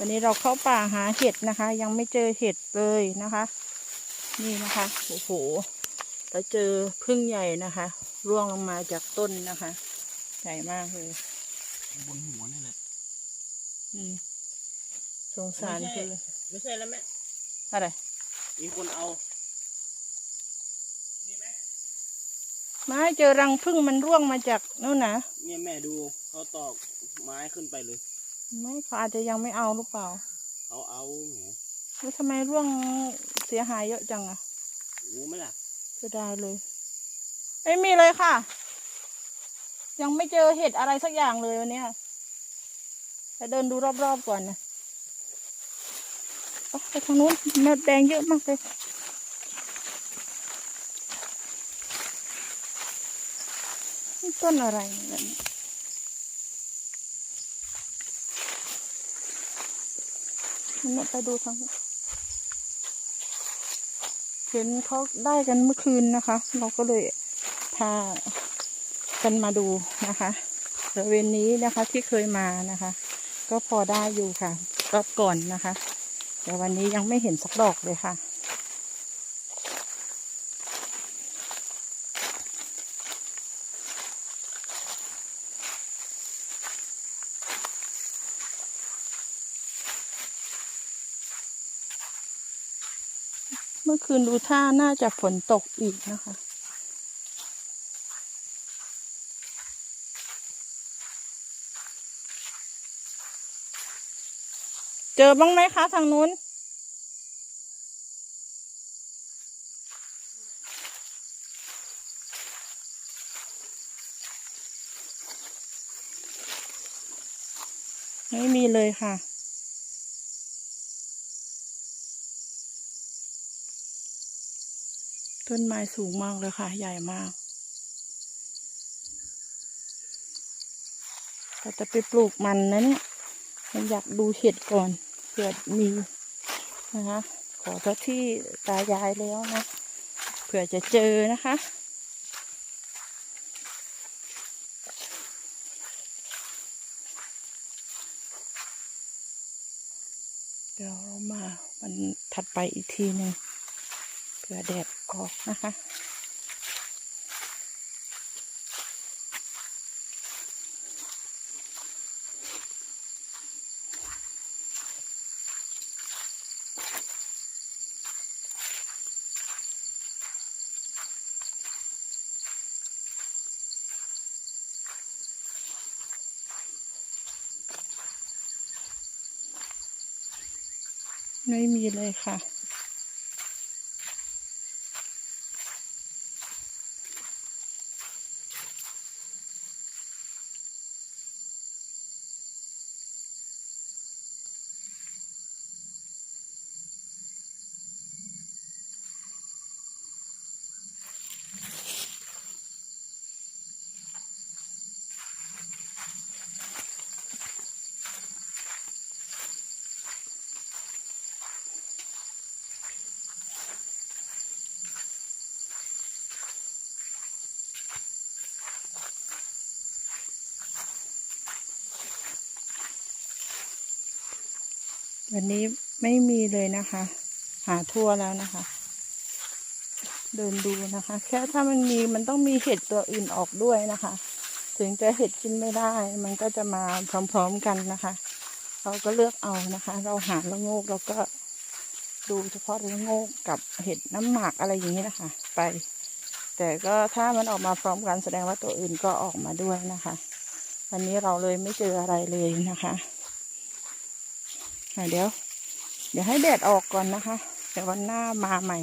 วันนี้เราเข้าป่าหาเห็ดนะคะ ยังไม่เจอเห็ดเลยนะคะ นี่นะคะโอ้โหเราเจอพึ่งใหญ่นะคะ ร่วงลงมาจากต้นนะคะ ใหญ่มากเลยบนหัวนี่แหละอืมสงสารคือไม่ใช่แล้วแม่อะไรมีคนเอาไม่เจอรังพึ่งมันร่วงมาจากนู่นนะเนี่ยแม่ดูเขาตอกไม้ขึ้นไปเลย ไม่เขาอาจจะยังไม่เอาหรือเปล่าเขาเอาแหมแล้วทำไมร่วงเสียหายเยอะจังอะรู้ไหมล่ะจะได้เลยไม่มีเลยค่ะ ยังไม่เจอเห็ดอะไรสักอย่างเลยวันเนี้ยไปเดินดูรอบๆก่อนนะไปไปทางนู้นเม็ดแดงเยอะมากเลยนี่ต้นอะไรเนี่ย เนี่ยไปดูทางนู้นเห็นเขาได้กันเมื่อคืนนะคะ เราก็เลยพากันมาดูนะคะบริเวณนี้นะคะที่เคยมานะคะ ก็พอได้อยู่ค่ะรอบก่อนนะคะ แต่วันนี้ยังไม่เห็นสักดอกเลยค่ะ มื่อคืนดูท่าน่าจะฝนตกอีกนะคะ เจอบ้างไหมคะทางนู้น ไม่มีเลยค่ะ ต้นไม้สูงมากเลยค่ะ ใหญ่มากเราจะไปปลูกมันนะเนี่ยฉันอยากดูเห็ดก่อนเผื่อมีนะคะขอเจ้าที่ตายายแล้วนะเผื่อจะเจอนะคะเดี๋ยวเรามาวันถัดไปอีกทีหนึ่ง ผื่อแดดออกนะคะไม่มีเลยค่ะ วันนี้ไม่มีเลยนะคะ หาทั่วแล้วนะคะ เดินดูนะคะ แค่ถ้ามันมีมันต้องมีเห็ดตัวอื่นออกด้วยนะคะ ถึงจะเห็ดกินไม่ได้ มันก็จะมาพร้อมๆกันนะคะเราก็เลือกเอานะคะ เราหาละโงกเราก็ดูเฉพาะละโงกกับเห็ดน้ำหมากอะไรอย่างนี้นะคะ ไป แต่ก็ถ้ามันออกมาพร้อมกันแสดงว่าตัวอื่นก็ออกมาด้วยนะคะ วันนี้เราเลยไม่เจออะไรเลยนะคะอะ เดี๋ยว เดี๋ยวให้แดดออกก่อนนะคะ เดี๋ยววันหน้ามาใหม่